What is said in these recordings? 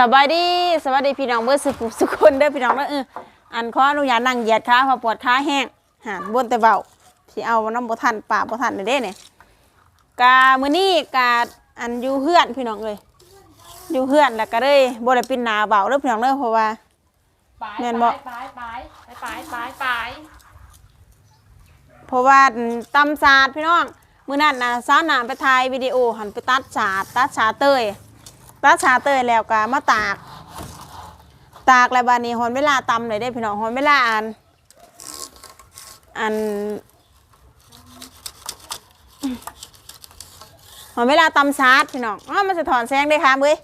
สบายดีสวัสดีพี่น้องเมื่อสุขสุขคนเด้อพี่น้องเด้อเอออันขออนุญาตนั่งเหยียดขาเพอปวดขาแห้งหานบนแต่เบาสิเอาน้ำบ่ทันปากบ่ทันเด้เนี่ยกามื้อนี้กาอันอยู่เฮือนพี่น้องเลยอยู่เฮือนแล้วก็เลยบ่ได้ปินหนาเบาเด้อพี่น้องเด้อเพราะว่าปลายแม่นบ่ปลายปลายปลายปลายปลายเพราะว่าตำศาสตร์พี่น้องมื้อนั้นน่ะสาวหนามไปถ่ายวิดีโอหันไปตัดศาสตร์ตัดศาสตร์เตย ตัดศาสตร์เตยแล้วก็มาตาก ตากแล้วบานี้หอนเวลาตำเลยได้พี่น้องหอนเวลาอัน อันหอนเวลาตำศาสตร์พี่น้องอ้ามันสะท้อนแสงได้ค่ะเว้ย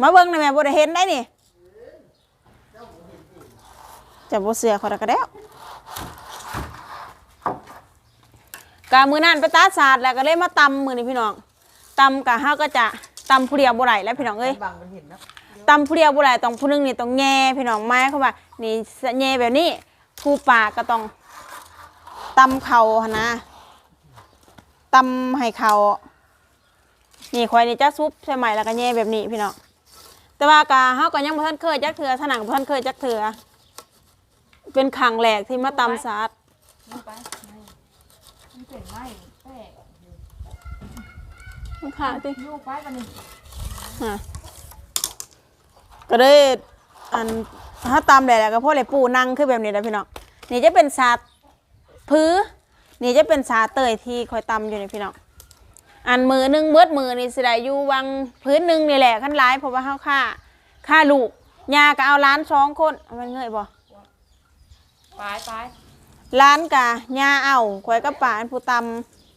มาเบิ่งหน่อยแม่บ่ได้เห็นได้นี่จะบ่เสือขาแล้วก็แล้วกามือนั่นไปตาศาสตร์แล้วก็เลยมาตำมือนี่พี่น้องตำกะเฮาก็จะ ตำผู้เดียวบ่ไหลแล้วพี่น้องเอ้ยบังมันเห็นเนาะตำผู้เดียวบ่ไหลต้องผู้หนึงนี่ต้องแง่พี่น้องไม้เขาว่านี่แง่แบบนี้ผู้ปากก็ต้องตำเข่าหั่นนะตำให้เข่านี่ควายนี่จะซุปใช่ไหมแล้วก็แง่แบบนี้พี่น้องแต่ว่ากะเฮาก็ยังบ่ทันเคยจักเทื่อถนังบ่ทันเคยจักเทื่อเป็นครั้งแรกที่มาตำศาสตร์มันไปมันเป็นไม้แตก มันขาดติลูกไปวันนี้ฮะก็เลยอันถ้าตามแหละก็พ่อเลยปูนั่งคือแบบนี้แหละพี่น้องนี่จะเป็นสาดพื้นี่จะเป็นสาเตยที่คอยตำอยู่นี่พี่น้องอันมือหนึงเบิดมือนี่สิได้อยู่วังพื้นหนึงนี่แหละขั้นร้ายเพราะว่าเฮาค่าค่าลูกยาก็เอาล้านสองคนเอามันเงยบ่ปลายปลายล้านกะยาเอาคอยกับป่าอันผู้ต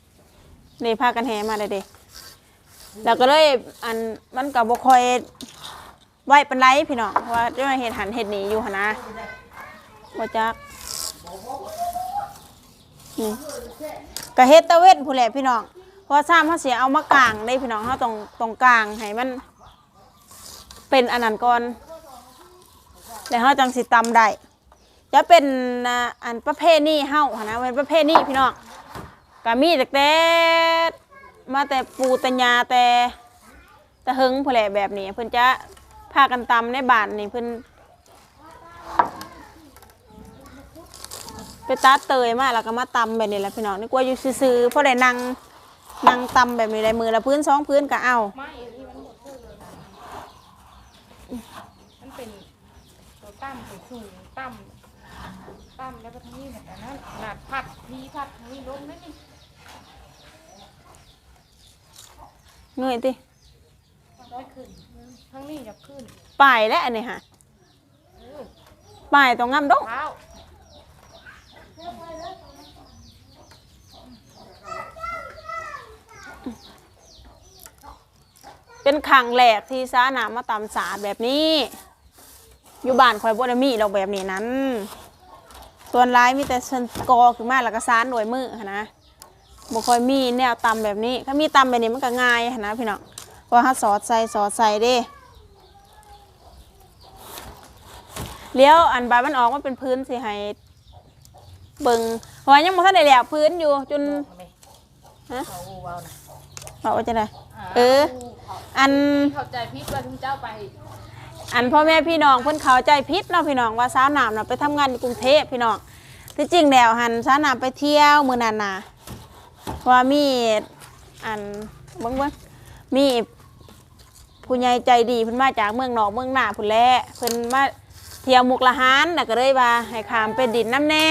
ำนี่พากันแห่มาเลยเด้ แล้วก็เลยอันมันกับบ่คอยไหวเป็นไรพี่น้องเพราะว่าเรื่องเหตุหันเหตุหนีอยู่หนนะบ่จักนี่ก็เฮ็ดตะเวนผู้แหละพี่น้องเพราะซ้ำเขาเสียเอามากลางได้พี่น้องเขาตรงตรงกลางให้มัน เป็นอันนั้นก่อนแล้วเขาจังสิตำได้จะเป็นอันประเภทนี้เฮาหนนะเป็นประเภทนี้พี่น้องก็มีแต่แต่ มาแต่ปูแต่ยาแต่แตะหึงผู้แหละแบบนี้ เพิ่นจะพากันตำในบ้านนี่เพิ่นไปตัดเตยมาแล้วก็มาตำแบบนี้แหละพี่น้องนี่กว่าอยู่ซื่อๆเพราะได้นั่งนั่งตำแบบนี้ได้มือละพื้นสองพื้นก็เอาไม้อันนี้มันหมดเลยมันเป็นตัวตั้มตัวสูงตั้มตั้มแล้วก็ทั้งนี้แบบนั้นหนาดพัดพีพัดทั้งนี้ล้มนั่นนี่ เงยติร้อยขึ้นทั้งนี้จะขึ้นป้ายและอันนี้ฮะป้ายตรงงามดงเท้าเป็นขังแหลกที่ซาหนามาตำสาดแบบนี้ อยู่บ้านคอยบ่ได้มีเราแบบนี้นั้น ส่วนร้ายมีแต่เชิญกอขึ้นมาแล้วก็ซานหน่วยมือหั้นนะ บ่ค่อยมีแนวตำแบบนี้ ถ้ามีตำแบบนี้มันก็ง่ายหั้นนะพี่น้องเพราะถ้าสอดใส่สอดใส่เด้เลี้ยวอันบายมันออกมาเป็นพื้นสิให้เบิงเพราะว่ายังบ่ทันได้แล้วพื้นอยู่จนฮะเขาอูเว้านะบอกว่าจะได้เออ อันเข้าใจพิษว่าทุกเจ้าไป อันพ่อแม่พี่น้องเพิ่นเข้าใจผิดเนาะพี่น้องว่าสาวน้ำน่ะไปทำงานอยู่กรุงเทพพี่น้องที่จริงแล้วหันสาวน้ำไปเที่ยวมื้อนั้นน่ะ ว่ามีอันเบิ่งเบิ่งมีผู้ใหญ่ใจดีเพิ่นมาจากเมืองนอกเมืองหน้าพุ่นแหละเพิ่นมาเที่ยวมุกละหารน่ะก็เลยว่าให้ขามไปดินน้ำแน่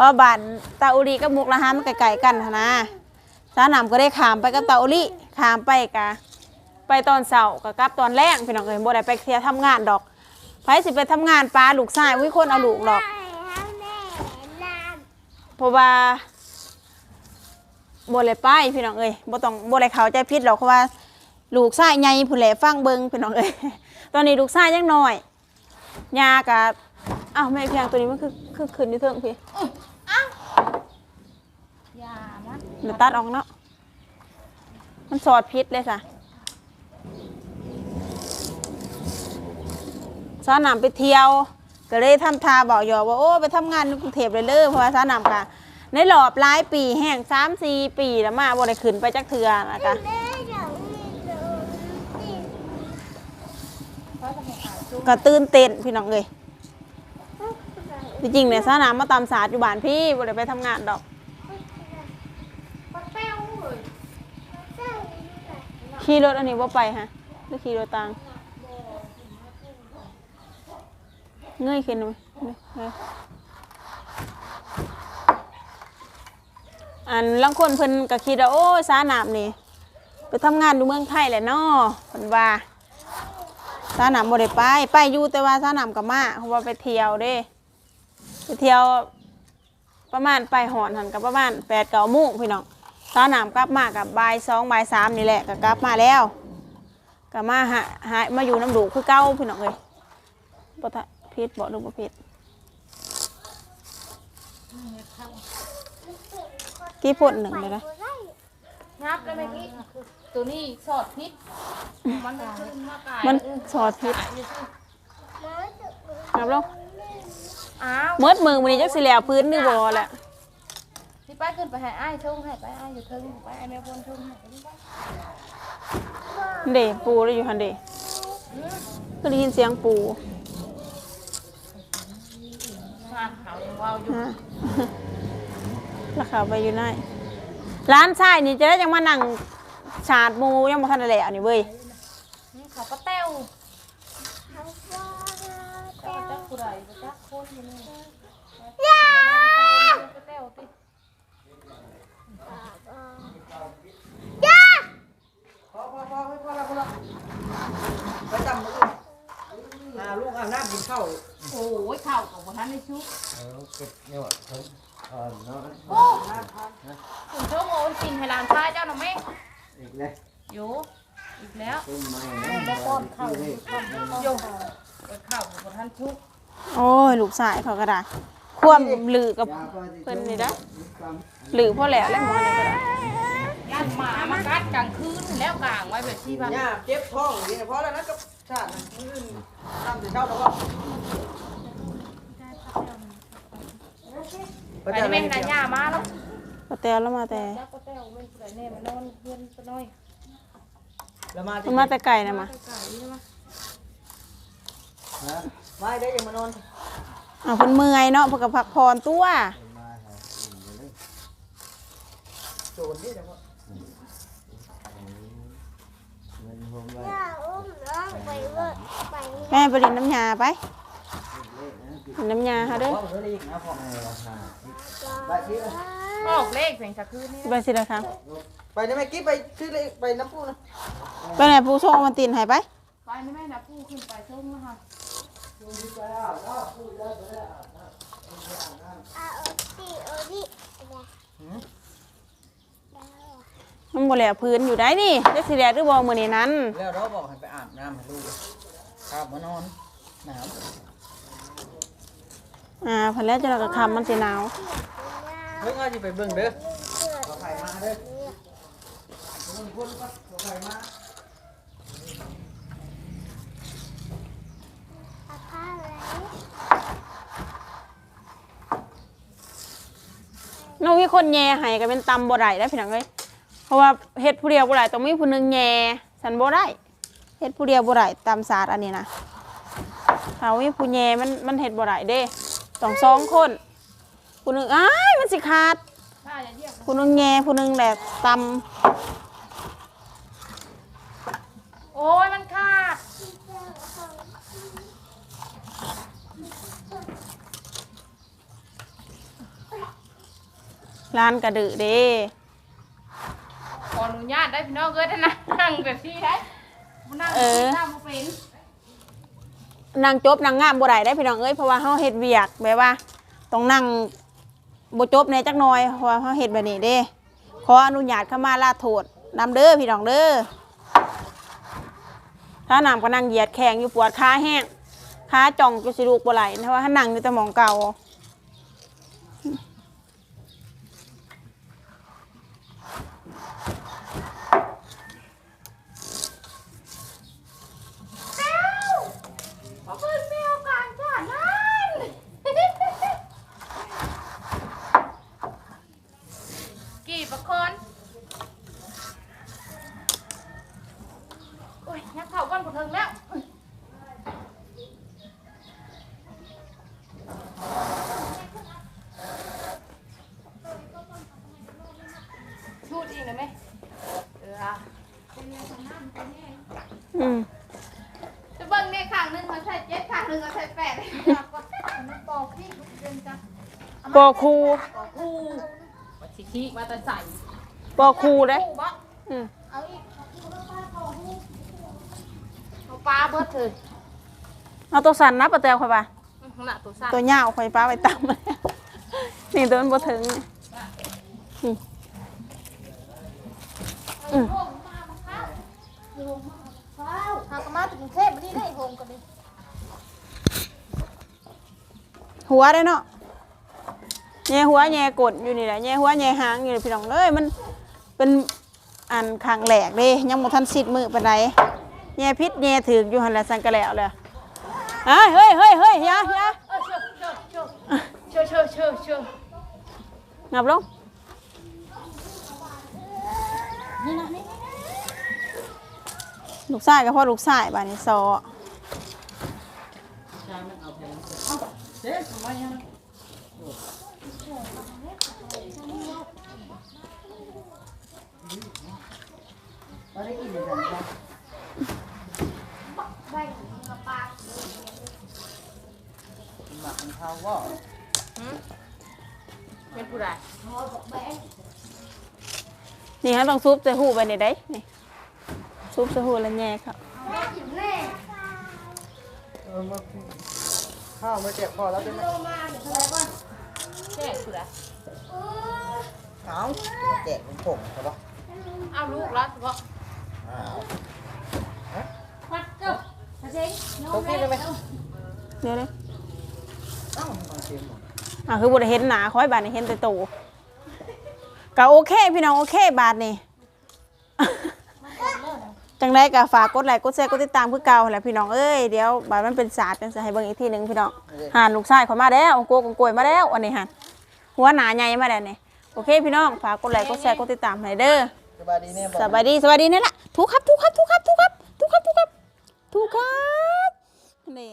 ว่าบ้านตาอุรีกับมุกละหารมันใกลๆกันหั้นนะสาวน้ำก็ได้ขามไปกับตาอุรีขามไปกะไปตอนเสาร์กับกลับตอนแรกพี่น้องเอ้ยบ่ได้ไปเที่ยวทำงานดอกไผสิไปทำงานปลาลูกชายวิคนเอาลูกหรอกเพราะว่า บ่ได้ไปพี่น้องเอ้ยบ่ต้องบ่ได้เข้าใจผิดหรอกเพราะว่า ลูกชายใหญ่ผู้แหละฟังเบิ่งพี่น้องเอ้ยตอนนี้ลูกชายยังน้อยยากับอ้าวแม่เพียงตัวนี้มันคือคือขึ้นอยู่เทิงพี่ยามันเดี๋ยวตัดออกเนาะมันสอดพิษเลยสะสาวหนามไปเที่ยว ก็เลยทำทาบอกหยอกว่าโอ้ไปทำงานในกรุงเทพเลยเลยเพราะว่าสาวหนามค่ะ ในรอบหลายปีแห่งสามสี่ปีแล้วมาบ่ได้ขึ้นไปจักเทือนะคะก็ตื่นเต้นพี่น้องเลยจริงๆเนี่ยสนามมาตามศาสตร์อยู่บ้านพี่บ่ได้ไปทำงานดอกปัดแป้วเลยขี่รถอันนี้ว่าไปฮะหรือขี่รถตังเงยขึ้นไหมเนี่ย อันลังคนเพิ่นก็คิดว่าโอ้ยสาหนามนี่ไปทำงานอยู่เมืองไทยแหละเนาะเพิ่นว่าสาหนามบ่ได้ไปไปอยู่แต่ว่าสาหนามกับมาเพราะว่าไปเที่ยวเด้ไปเที่ยวประมาณไปหอนหันกับประมาณแปดเก้าโมงพี่น้องสาหนามกลับมากับบ่ายสองบ่ายสามนี่แหละก็กลับมาแล้วก็มาหาหามาอยู่น้ำดูคือเก้าพี่น้องเลยบ่ทะพิษบ่หรือบ่พิษ กี่พดหนึ่งเลยนะงับแล้วเมื่อกี้ตัวนี้สอดพิษมันมันขึ้นมากายมันสอดพิษครับลงอ้าวเมดมือมันนี้จักสิแล้วพื้นนี่บ่แหละพี่ไปขึ้นไปให้อ้ายชงให้ไปอ้ายอยู่เทิงไปอ้ายแม่พนชงให้ไปนี่ไปเดปูแล้วอยู่หันเดก็ได้ยินเสียงปูงานเขายังเว้าอยู่ฮะ แล้วเขาไปอยู่ไหนร้านชายนี่จะได้ยังมานั่งชาดหมูยังมาทันได้แหละอันนี้เว้ยนี่เขาก็แต้วเจ้าจักผู้ใดบ่จักคนอยู่นี่ยาก็แต้วติพอพอพอพอแล้วพอแล้วไปจำมาดูหาลูกอาบน้ำกินข้าวโอ้ยข้าวของบ่ทันได้ชุบเออเก็บเนี่ยว่ะ เขาเออเนาะโอ้คุณชงโอนกินให้หลานชายเจ้าหน่อยแม่อีกแล้วอยู่อีกแล้วต้นไม้บ่ป้อนข้าวโยเปิดข้าวของบ่ทันชุบโอ้ยลูกชายเขาก็ได้ควมหลือกับเพิ่นนี่นะหลือพ่อแหละแล้วหมอนี่ก็ได้ย่านหมามากัดกลางคืนแล้วกลางไว้แบบที่ว่าเนี่ยเจ็บท้องนี่พอแล้วนะก็ชาตินะมื้ออื่นทำแต่เช้าแล้วก็ ไปนี่แม่นายามาแล้วก็แตวแล้วมาแต่แล้วก็แต้วเป็นผู้ใดแน่มานอนเพื่อนซะหน่อยแล้วมามันมาแต่ไก่นะมาไก่ใช่ไหมฮะไม่ได้ยังมานอนเอาเพิ่นเมื่อยเนาะเพิ่นก็พักผ่อนตัวต้นไม้หาอิ่มเลยโจรนี่จังวะเงินผมไว้แม่ไปดินน้ำยาไปดิ นน้ำยาเฮาเด้อพ่อผมเลยอีกนะพ่อเออหาไปที่เลยออกเลขเพียงสักคืนนี่ไปสิละครับไปได้ไหมกิ๊บไปซื้อเลยไปน้ำปูนะไปไหนผู้ส่งมันตีนให้ไปไปนี่แม่นะผู้ขึ้นไปชมนะคะมันบ่แล้วพื้นอยู่ได้นี่จักสิแล้วหรือบ่มื้อนี้นั้น แล้วเราบอกให้ไปอาบน้ำให้ลูกข้าวมานอนหนาว อ่าเพิ่นแล้วจะเราก็คำมันสิหนาวเฮ้ยง่ายจะไปเบิ่งเด้อขอไข่มาเด้อเบิ่งคนก็ขอไข่มาน้องมีคนแย่ให้ก็เป็นตำบ่ได้ได้อพี่น้องเอ้ยเพราะว่าเฮ็ดผู้เดียวบ่ได้ต้องมีผู้หนึงแย่ฉันบ่ได้เฮ็ดผู้เดียวบ่ได้ตามศาสตร์อันนี้นะถ้ามีผู้แย่มันมันเฮ็ดบ่ได้เด้ ต้องสองคนผู้หนึงอ้ายมันสิขาดถ้าจะเรียกผู้หนึงแย่ผู้หนึงแหละตโอ้ยมันขาดำร้านกระดือเด้ขออนุญาตได้พี่น้องเอ้ยนะนั่งแบบที่ได้มานั่งแบบที่น้ำมาเป็น นางจบนางงามบ่ได้ได้พี่น้องเอ้ยเพราะว่าเฮาเฮ็ดเวียกแบบว่าต้องนั่งบ่จบในจักหน่อยเพราะว่าเฮาเฮ็ดแบบนี้เด้ขออนุญาตเข้ามาลาโทษนำเด้อพี่น้องเด้อถ้านำก็นั่งเหยียดแข้งอยู่ปวดขาแห้งขาจ่องจะสิลูกบ่ไหลเพราะว่าถ้านั่งอยู่แต่มองเก่า ขอเพื่อนแมวกลางชาตินั่นกี่ประคนโอ้ยยักษ์เข่าก้อนกูถึงแล้ว ได้ไหมเอออะ อืม จะเบิ่งในข้างหนึงเขาใส่เจ็ดข้างหนึงเขาใส่แปด มันปอกพี่เดินจ้ะ ป อคูปอกคู่วัดสิขี้มาแต่ใส่ปอคูเด้คู่บ่อืมเอาอีกเอาปลาเบิดเถอะเอาตัวสันนะปะแตวค่อยป่ะอื้อหือน่ะตัวซ่าตัวยาวค่อยป้าไปตำนี่ตัวมันบ่ถึงนี่อืมอืมโฮมมามาข้าวโฮมมาข้าวหากมาถึงกรุงเทพมานี่ได้โฮมกันดิหัวได้เนาะ แย่หัวแย่กดอยู่นี่แหละแย่หัวแย่หางอยู่นี่พี่น้องเอ้ยมันเป็นอันคางแหลกเด้ยังบ่ทันสิทธิ์มือปานใดแย่พิษแย่ถึกอยู่หั่นแหละสังกะแล้วเลยเฮ้ยเฮ้ยเฮ้ยเฮ้ยอย่าอย่าเออเชื่อเชื่อเชื่อเชื่อเชื่อเชื่องับลงลูกชายก็พ่อลูกชายบ้านนี้ซอ เจ๊ทำ ไมยังก็ได้กินเหมือนกันจ้ะได้กระปาหมักของเขาก็เป็นผู้ใดนี่ฮะต้องซุปใส่หูไปนี่ได้นี่ซุปใส่หูล้วแย่ครับข้าวมาแจกพอแล้วใช่ไหมเดี๋ยวอะไรบ้างแค่ผู้ใดเออเอาแจกผมผมใช่ปะเอาลูกละเฉพาะ พัดเจ้าเจ้งโน้โอมเคแม่เลยไหมเดี๋ยวเลยเอ้ามันเต็มหมดอะคือบ่ได้เห็นหนาคอยบาดนี่เห็นแต่โตก็โอเคพี่น้องโอเคบาดนี่จังไดก็ฝากกดไลค์กดแชร์กดติดตามคือเก่าแหละพี่น้องเอ้ยเดี๋ยวบาดมันเป็นศาสตร์จังสิให้เบิ่งอีกทีหนึ่งพี่น้องห่านลูกชายเขามาแล้วโกงกลวยมาแล้วอันนี้ห่านหัวหนาใหญ่มาแล้วนี่โอเคพี่น้องฝากกดไลค์กดแชร์กดติดตามให้เด้อ สบายดีเนี่ยบอกสบายดีสบายดีนี่แหละทุกครับทุกครับทุกครับทุกครับทุกครับทุกครับทุกครับนี่